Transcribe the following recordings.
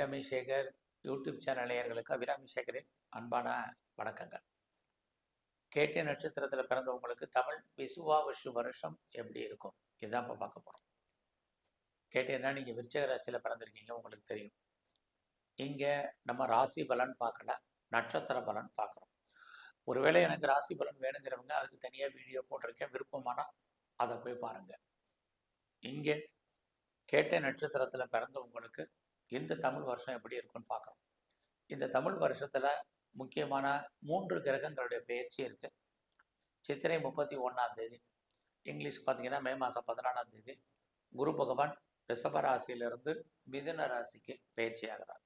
Abirami Sekar YouTube channel நேயர்களுக்கு அபிராமி சேகரின் அன்பான வணக்கங்கள். கேட்டை நட்சத்திரத்தில் பிறந்தவங்களுக்கு தமிழ் விசுவா விஷு வருஷம் எப்படி இருக்கும்? இதுதான் இப்போ பார்க்க போகிறோம் கேட்டேன்னா நீங்கள் விருச்சக ராசியில் பிறந்திருக்கீங்க உங்களுக்கு தெரியும். இங்கே நம்ம ராசி பலன் பார்க்கல நட்சத்திர பலன் பார்க்குறோம். ஒருவேளை எனக்கு ராசி பலன் வேணுங்கிறவங்க அதுக்கு தனியாக வீடியோ போட்டிருக்கேன் விருப்பமானால் அதை போய் பாருங்கள் இங்கே கேட்ட நட்சத்திரத்தில் பிறந்தவங்களுக்கு இந்த தமிழ் வருஷம் எப்படி இருக்குன்னு பார்க்குறோம் இந்த தமிழ் வருஷத்தில் முக்கியமான மூன்று கிரகங்களுடைய பெயர்ச்சி இருக்குது சித்திரை முப்பத்தி ஒன்றாம் தேதி இங்கிலீஷ் பார்த்தீங்கன்னா மே மாதம் பதினாலாம் தேதி குரு பகவான் ரிஷபராசியிலிருந்து மிதுன ராசிக்கு பயிற்சி ஆகிறார்.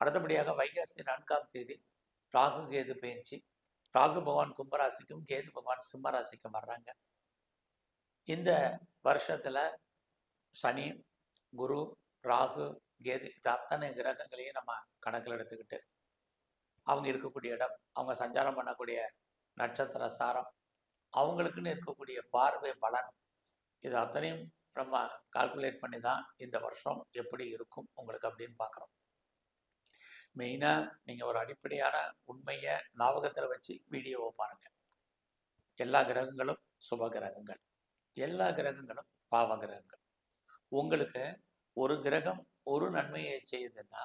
அடுத்தபடியாக வைகாசி நான்காம் தேதி ராகு கேது பயிற்சி ராகு பகவான் கும்பராசிக்கும் கேது பகவான் சிம்மராசிக்கும் வர்றாங்க. இந்த வருஷத்தில் சனி குரு ராகு கேது இது அத்தனை கிரகங்களையும் நம்ம கணக்கில் எடுத்துக்கிட்டு அவங்க இருக்கக்கூடிய இடம் அவங்க சஞ்சாரம் பண்ணக்கூடிய நட்சத்திர சாரம் அவங்களுக்குன்னு இருக்கக்கூடிய பார்வை பலன் இது அத்தனையும் நம்ம கால்குலேட் பண்ணி தான் இந்த வருஷம் எப்படி இருக்கும் உங்களுக்கு அப்படின்னு பார்க்குறோம். மெயினாக நீங்கள் ஒரு அடிப்படையான உண்மையை ஞாபகத்தில் வச்சு வீடியோவை பாருங்கள் எல்லா கிரகங்களும் சுப கிரகங்கள் எல்லா கிரகங்களும் பாவ கிரகங்கள். உங்களுக்கு ஒரு கிரகம் ஒரு நன்மையை செய்யுதுன்னா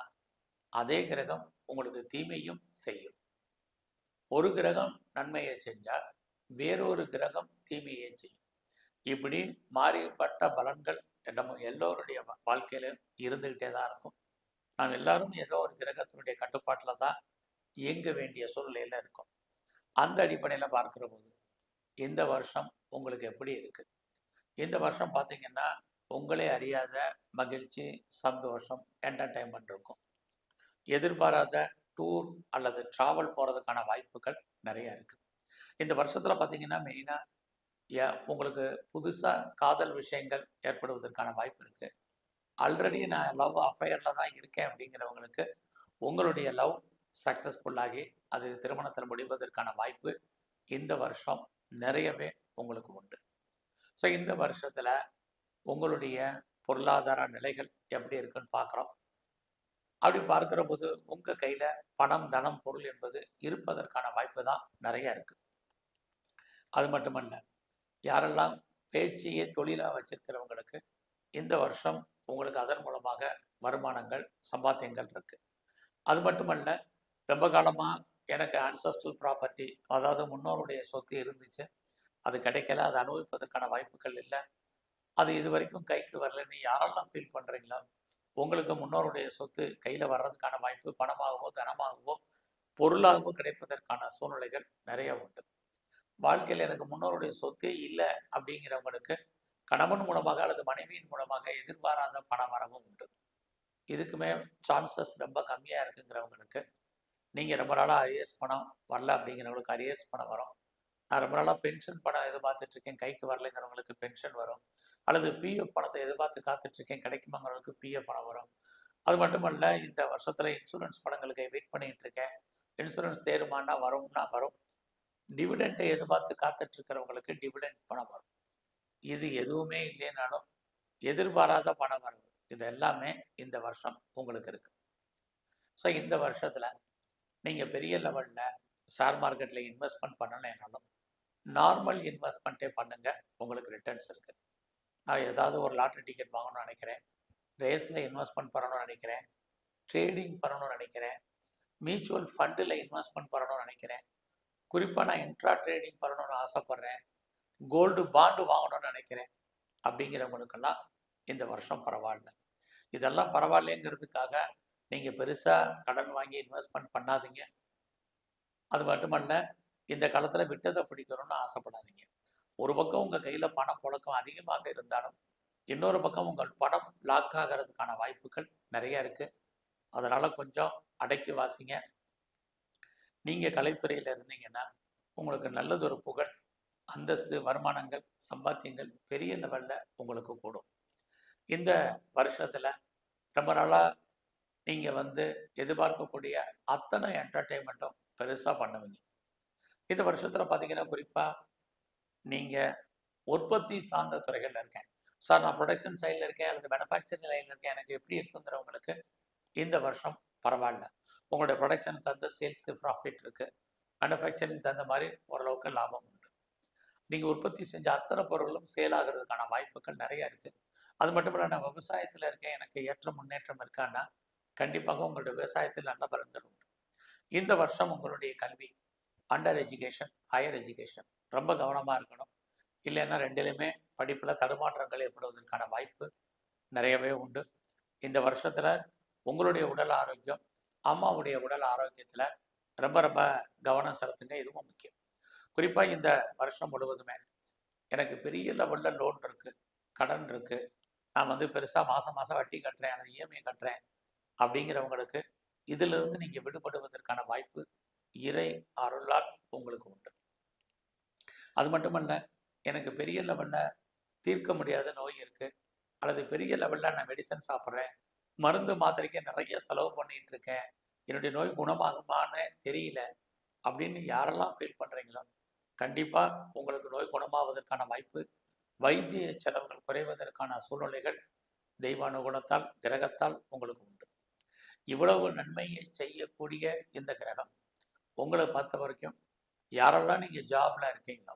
அதே கிரகம் உங்களுக்கு தீமையும் செய்யும். ஒரு கிரகம் நன்மையை செஞ்சால் வேறொரு கிரகம் தீமையை செய்யும். இப்படி மாறிப்பட்ட பலன்கள் நம்ம எல்லோருடைய வாழ்க்கையில இருந்துக்கிட்டே தான் இருக்கும். நாம் எல்லாரும் ஏதோ ஒரு கிரகத்தினுடைய கட்டுப்பாட்டில் தான் இயங்க வேண்டிய சூழ்நிலையில் இருக்கும். அந்த அடிப்படையில் பார்க்குற போது இந்த வருஷம் உங்களுக்கு எப்படி இருக்குது இந்த வருஷம் பார்த்தீங்கன்னா உங்களே அறியாத மகிழ்ச்சி சந்தோஷம் என்டர்டைன்மெண்ட் இருக்கும். எதிர்பாராத டூர் அல்லது ட்ராவல் போகிறதுக்கான வாய்ப்புகள் நிறைய இருக்குது இந்த வருஷத்தில் பார்த்தீங்கன்னா மெயினாக உங்களுக்கு புதுசாக காதல் விஷயங்கள் ஏற்படுவதற்கான வாய்ப்பு இருக்குது ஆல்ரெடி நான் லவ் அஃபையரில் தான் இருக்கேன் அப்படிங்கிறவங்களுக்கு உங்களுடைய லவ் சக்ஸஸ்ஃபுல்லாகி அது திருமணத்தில் முடிவதற்கான வாய்ப்பு இந்த வருஷம் நிறையவே உங்களுக்கு உண்டு. ஸோ இந்த வருஷத்தில் உங்களுடைய பொருளாதார நிலைகள் எப்படி இருக்குன்னு பார்க்குறோம். அப்படி பார்க்குற போது உங்கள் கையில் பணம் தனம் பொருள் என்பது இருப்பதற்கான வாய்ப்பு தான் நிறைய இருக்குது அது மட்டுமல்ல யாரெல்லாம் பேச்சையே தொழிலாக வச்சிருக்கிறவங்களுக்கு இந்த வருஷம் உங்களுக்கு அதன் மூலமாக வருமானங்கள் சம்பாத்தியங்கள் இருக்குது அது மட்டுமல்ல ரொம்ப காலமாக எனக்கு ஆன்சஸ்ட்ரல் ப்ராப்பர்ட்டி அதாவது முன்னோருடைய சொத்து இருந்துச்சு அது கிடைக்கல அதை அனுபவிப்பதற்கான வாய்ப்புகள் இல்லை அது இது வரைக்கும் கைக்கு வரலன்னு யாரெல்லாம் ஃபீல் பண்ணுறீங்களோ உங்களுக்கு முன்னோருடைய சொத்து கையில் வர்றதுக்கான வாய்ப்பு பணமாகவோ தனமாகவோ பொருளாகவோ கிடைப்பதற்கான சூழ்நிலைகள் நிறைய உண்டு. வாழ்க்கையில் எனக்கு முன்னோருடைய சொத்தே இல்லை அப்படிங்கிறவங்களுக்கு கணவன் மூலமாக அல்லது மனைவியின் மூலமாக எதிர்பாராத பண வரவும் உண்டு. இதுக்குமே சான்சஸ் ரொம்ப கம்மியாக இருக்குங்கிறவங்களுக்கு நீங்கள் ரொம்ப நாளாக அரியர்ஸ் பணம் வரல அப்படிங்கிறவங்களுக்கு அரியர்ஸ் பணம் வரும். நான் ரொம்ப நாளாக பென்ஷன் பணம் எது பார்த்துட்ருக்கேன் கைக்கு வரலைங்கிறவங்களுக்கு பென்ஷன் வரும். அல்லது பிஎஃப் பணத்தை எதிர்பார்த்து காத்துட்ருக்கேன் கிடைக்குமாங்கிறவங்களுக்கு பிஎஃப் பணம் வரும். அது மட்டுமல்ல இந்த வருஷத்தில் இன்சூரன்ஸ் பணங்களுக்கு வெயிட் பண்ணிகிட்டு இருக்கேன் இன்சூரன்ஸ் தேருமானா வரும்னா வரும். டிவிடெண்ட்டை எதிர்பார்த்து காத்துட்ருக்கிறவங்களுக்கு டிவிடெண்ட் பணம் வரும். இது எதுவுமே இல்லைனாலும் எதிர்பாராத பணம் வரவு இது எல்லாமே இந்த வருஷம் உங்களுக்கு இருக்குது ஸோ இந்த வருஷத்தில் நீங்கள் பெரிய லெவலில் ஷேர் மார்க்கெட்டில் இன்வெஸ்ட்மெண்ட் பண்ணலைனாலும் நார்மல் இன்வெஸ்ட்மெண்ட்டே பண்ணுங்கள் உங்களுக்கு ரிட்டர்ன்ஸ் இருக்குது நான் ஏதாவது ஒரு லாட்ரி டிக்கெட் வாங்கணும்னு நினைக்கிறேன். ரேஸில் இன்வெஸ்ட்மெண்ட் பண்ணணும்னு நினைக்கிறேன். ட்ரேடிங் பண்ணணும்னு நினைக்கிறேன். மியூச்சுவல் ஃபண்டில் இன்வெஸ்ட்மெண்ட் பண்ணணும்னு நினைக்கிறேன். குறிப்பாக நான் இன்ட்ரா ட்ரேடிங் பண்ணணும்னு ஆசைப்பட்றேன். கோல்டு பாண்டு வாங்கணும்னு நினைக்கிறேன். அப்படிங்கிறவங்களுக்கெல்லாம் இந்த வருஷம் பரவாயில்ல. இதெல்லாம் பரவாயில்லைங்கிறதுக்காக நீங்கள் பெருசாக கடன் வாங்கி இன்வெஸ்ட்மெண்ட் பண்ணாதீங்க. அது மட்டுமல்ல இந்த காலத்தில் விட்டதை பிடிக்கணும்னு ஆசைப்படாதீங்க. ஒரு பக்கம் உங்கள் கையில் பணம் புழக்கம் அதிகமாக இருந்தாலும் இன்னொரு பக்கம் உங்கள் பணம் லாக் ஆகிறதுக்கான வாய்ப்புகள் நிறைய இருக்குது அதனால் கொஞ்சம் அடக்கி வாசிங்க. நீங்கள் கலைத்துறையில் இருந்தீங்கன்னா உங்களுக்கு நல்லதொரு புகழ் அந்தஸ்து வருமானங்கள் சம்பாத்தியங்கள் பெரிய லெவலில் உங்களுக்கு கூடும். இந்த வருஷத்தில் ரொம்ப நாளாக நீங்கள் வந்து எதிர்பார்க்கக்கூடிய அத்தனை என்டர்டெயின்மெண்ட்டும் பெருசாக பண்ணுவீங்க. இந்த வருஷத்தில் பார்த்தீங்கன்னா குறிப்பாக நீங்கள் உற்பத்தி சார்ந்த துறைகளில் இருக்கேன். சார் நான் ப்ரொடக்ஷன் சைடில் இருக்கேன் அல்லது மேனுஃபேக்சரிங் லைனில் இருக்கேன். எனக்கு எப்படி இருக்குங்கிறவங்களுக்கு இந்த வருஷம் பரவாயில்ல. உங்களுடைய ப்ரொடக்ஷன் தகுந்த சேல்ஸ் ப்ராஃபிட் இருக்குது மேனுஃபேக்சரிங் தகுந்த மாதிரி ஓரளவுக்கு லாபம் உண்டு. நீங்கள் உற்பத்தி செஞ்ச அத்தனை பொருளும் சேல் ஆகிறதுக்கான வாய்ப்புகள் நிறைய இருக்குது அது மட்டும் இல்லை நான் விவசாயத்தில் இருக்கேன். எனக்கு ஏற்ற முன்னேற்றம் இருக்கான்னா கண்டிப்பாக உங்களுடைய விவசாயத்தில் நல்ல பலன்கள் உண்டு. இந்த வருஷம் உங்களுடைய கல்வி அண்டர் எஜுகேஷன் ஹையர் எஜுகேஷன் ரொம்ப கவனமாக இருக்கணும். இல்லைன்னா ரெண்டுலையுமே படிப்பில் தடுமாற்றங்கள் ஏற்படுவதற்கான வாய்ப்பு நிறையவே உண்டு. இந்த வருஷத்தில் உங்களுடைய உடல் ஆரோக்கியம் அம்மாவுடைய உடல் ஆரோக்கியத்தில் ரொம்ப ரொம்ப கவனம் செலுத்துங்க இதுவும் முக்கியம். குறிப்பாக இந்த வருஷம் முழுவதுமே எனக்கு பெரிய லெவலில் லோன் இருக்குது கடன் இருக்குது நான் வந்து பெருசாக மாதம் மாதம் வட்டி கட்டுறேன் அல்லது இஎம்ஐ கட்டுறேன் அப்படிங்கிறவங்களுக்கு இதிலிருந்து நீங்கள் விடுபடுவதற்கான வாய்ப்பு இறை அருளால் உங்களுக்கு உண்டு. அது மட்டுமல்ல எனக்கு பெரிய லெவலில் தீர்க்க முடியாத நோய் இருக்குது அல்லது பெரிய லெவலில் நான் மெடிசன் சாப்பிட்றேன். மருந்து மாத்திரைக்கு நிறைய செலவு பண்ணிட்டு இருக்கேன். என்னுடைய நோய் குணமாகுமான்னு தெரியல. அப்படின்னு யாரெல்லாம் ஃபீல் பண்ணுறீங்களோ கண்டிப்பாக உங்களுக்கு நோய் குணமாவதற்கான வாய்ப்பு வைத்திய செலவுகள் குறைவதற்கான சூழ்நிலைகள் தெய்வானுகுணத்தால் கிரகத்தால் உங்களுக்கு உண்டு. இவ்வளவு நன்மையை செய்யக்கூடிய இந்த கிரகம் உங்களை பார்த்த வரைக்கும் யாரெல்லாம் நீங்கள் ஜாப்ல இருக்கீங்களோ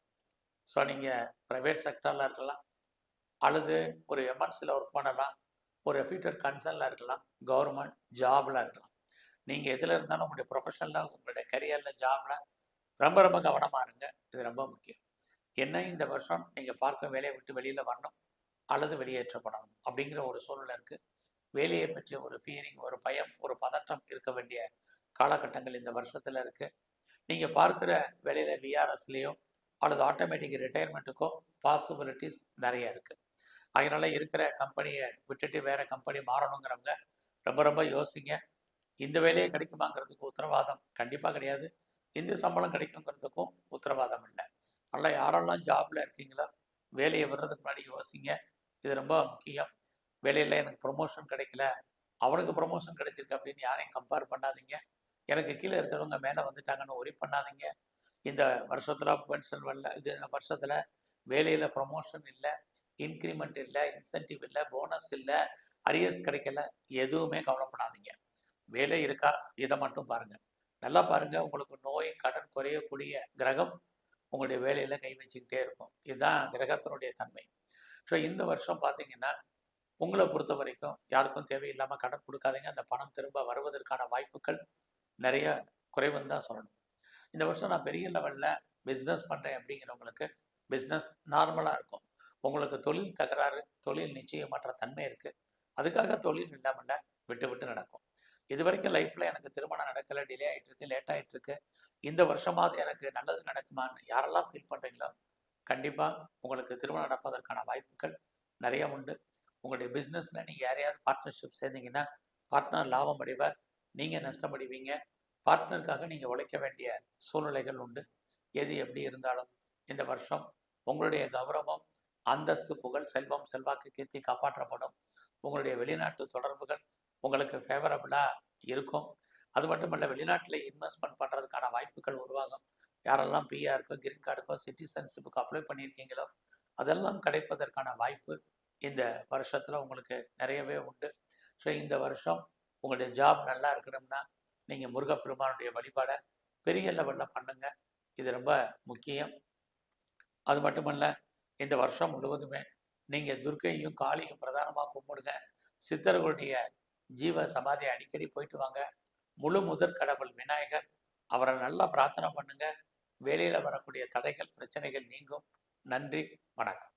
ஸோ நீங்கள் ப்ரைவேட் செக்டரில் இருக்கலாம் அல்லது ஒரு எம்என்சியில் ஒர்க் பண்ணலாம் ஒரு ரெப்யூட்டட் கன்சர்னில் இருக்கலாம் கவர்மெண்ட் ஜாபில் இருக்கலாம். நீங்கள் எதில் இருந்தாலும் உங்களுடைய ப்ரொஃபஷனில் உங்களுடைய கரியரில் ஜாபில் ரொம்ப ரொம்ப கவனமாக இருங்க. இது ரொம்ப முக்கியம். என்ன இந்த வருஷம் நீங்கள் பார்க்க வேலையை விட்டு வெளியில் வரணும் அல்லது வெளியேற்றப்படணும் அப்படிங்கிற ஒரு சூழ்நிலை இருக்குது வேலையை பற்றிய ஒரு ஃபீலிங் ஒரு பயம் ஒரு பதட்டம் இருக்க வேண்டிய காலகட்டங்கள் இந்த வருஷத்தில் இருக்குது நீங்கள் பார்க்குற வேலையில் விஆர்எஸ்லேயோ அல்லது ஆட்டோமேட்டிக் ரிட்டையர்மெண்ட்டுக்கோ பாசிபிலிட்டிஸ் நிறைய இருக்குது அதனால் இருக்கிற கம்பெனியை விட்டுட்டு வேறு கம்பெனி மாறணுங்கிறவங்க ரொம்ப ரொம்ப யோசிங்க. இந்த வேலையே கிடைக்குமாங்கிறதுக்கு உத்தரவாதம் கண்டிப்பாக கிடையாது. இந்த சம்பளம் கிடைக்குங்கிறதுக்கும் உத்தரவாதம் இல்லை. அதனால் யாரெல்லாம் ஜாபில் இருக்கீங்களோ வேலையை வர்றதுக்கு முன்னாடி யோசிங்க. இது ரொம்ப முக்கியம். வேலையில் எனக்கு ப்ரொமோஷன் கிடைக்கல. அவனுக்கு ப்ரொமோஷன் கிடைச்சிருக்கு அப்படின்னு யாரையும் கம்பேர் பண்ணாதீங்க. எனக்கு கீழே இருக்கிறவங்க மேலே வந்துட்டாங்கன்னு ஒரி பண்ணாதீங்க. இந்த வருஷத்தில் பென்ஷன் வரல இது வருஷத்தில் வேலையில் ப்ரொமோஷன் இல்லை இன்க்ரிமெண்ட் இல்லை இன்சென்டிவ் இல்லை போனஸ் இல்லை அரியர்ஸ் கிடைக்கல எதுவுமே கவலைப்படாதீங்க. வேலை இருக்கா? இதை மட்டும் பாருங்கள் நல்லா பாருங்கள் உங்களுக்கு நோய் கடன் குறையக்கூடிய கிரகம் உங்களுடைய வேலையில் கை வச்சுக்கிட்டே இருக்கும். இதுதான் கிரகத்தினுடைய தன்மை. ஸோ இந்த வருஷம் பார்த்தீங்கன்னா உங்களை பொறுத்த வரைக்கும் யாருக்கும் தேவையில்லாமல் கடன் கொடுக்காதீங்க. அந்த பணம் திரும்ப வருவதற்கான வாய்ப்புகள் நிறைய குறைவுன்னு தான் சொல்லணும். இந்த வருஷம் நான் பெரிய லெவலில் பிஸ்னஸ் பண்ணுறேன் அப்படிங்கிறவங்களுக்கு பிஸ்னஸ் நார்மலாக இருக்கும். உங்களுக்கு தொழில் தகராறு தொழில் நிச்சயமற்ற தன்மை இருக்குது அதுக்காக தொழில் இல்லாமல் விட்டு விட்டு நடக்கும். இது வரைக்கும் லைஃப்பில் எனக்கு திருமணம் நடக்கலை டிலே ஆகிட்டுருக்கு லேட் ஆகிட்டுருக்கு இந்த வருஷமாவது எனக்கு நல்லது நடக்குமான்னு யாரெல்லாம் ஃபீல் பண்ணுறீங்களோ கண்டிப்பாக உங்களுக்கு திருமணம் நடப்பதற்கான வாய்ப்புகள் நிறைய உண்டு. உங்களுடைய பிஸ்னஸில் நீங்கள் யாரையாவது பார்ட்னர்ஷிப் சேர்ந்தீங்கன்னா பார்ட்னர் லாபம் அடைவார். நீங்கள் நஷ்டப்படுவீங்க. பார்ட்னருக்காக நீங்கள் உழைக்க வேண்டிய சூழ்நிலைகள் உண்டு. எது எப்படி இருந்தாலும் இந்த வருஷம் உங்களுடைய கௌரவம் அந்தஸ்து புகழ் செல்வம் செல்வாக்கு கீர்த்தி காப்பாற்றப்படும். உங்களுடைய வெளிநாட்டு தொடர்புகள் உங்களுக்கு ஃபேவரபுளாக இருக்கும். அது மட்டும் இல்லை வெளிநாட்டில் இன்வெஸ்ட்மெண்ட் பண்ணுறதுக்கான வாய்ப்புகள் உருவாகும். யாரெல்லாம் பிஆருக்கோ கிரீன் கார்டுக்கோ சிட்டிசன்ஷிப்புக்கு அப்ளை பண்ணியிருக்கீங்களோ அதெல்லாம் கிடைப்பதற்கான வாய்ப்பு இந்த வருஷத்தில் உங்களுக்கு நிறையவே உண்டு. ஸோ இந்த வருஷம் உங்களுடைய ஜாப் நல்லா இருக்கணும்னா நீங்கள் முருகப்பெருமானுடைய வழிபாடை பெரிய லெவலில் பண்ணுங்கள் இது ரொம்ப முக்கியம். அது மட்டுமல்ல இந்த வருஷம் முழுவதுமே நீங்கள் துர்க்கையும் காளியும் பிரதானமாக கும்பிடுங்க. சித்தர்களுடைய ஜீவ சமாதி அடிக்கடி போயிட்டு வாங்க. முழு முதற் கடவுள் விநாயகர் அவரை நல்லா பிரார்த்தனை பண்ணுங்க. வேலையில் வரக்கூடிய தடைகள் பிரச்சனைகள் நீங்கும். நன்றி வணக்கம்.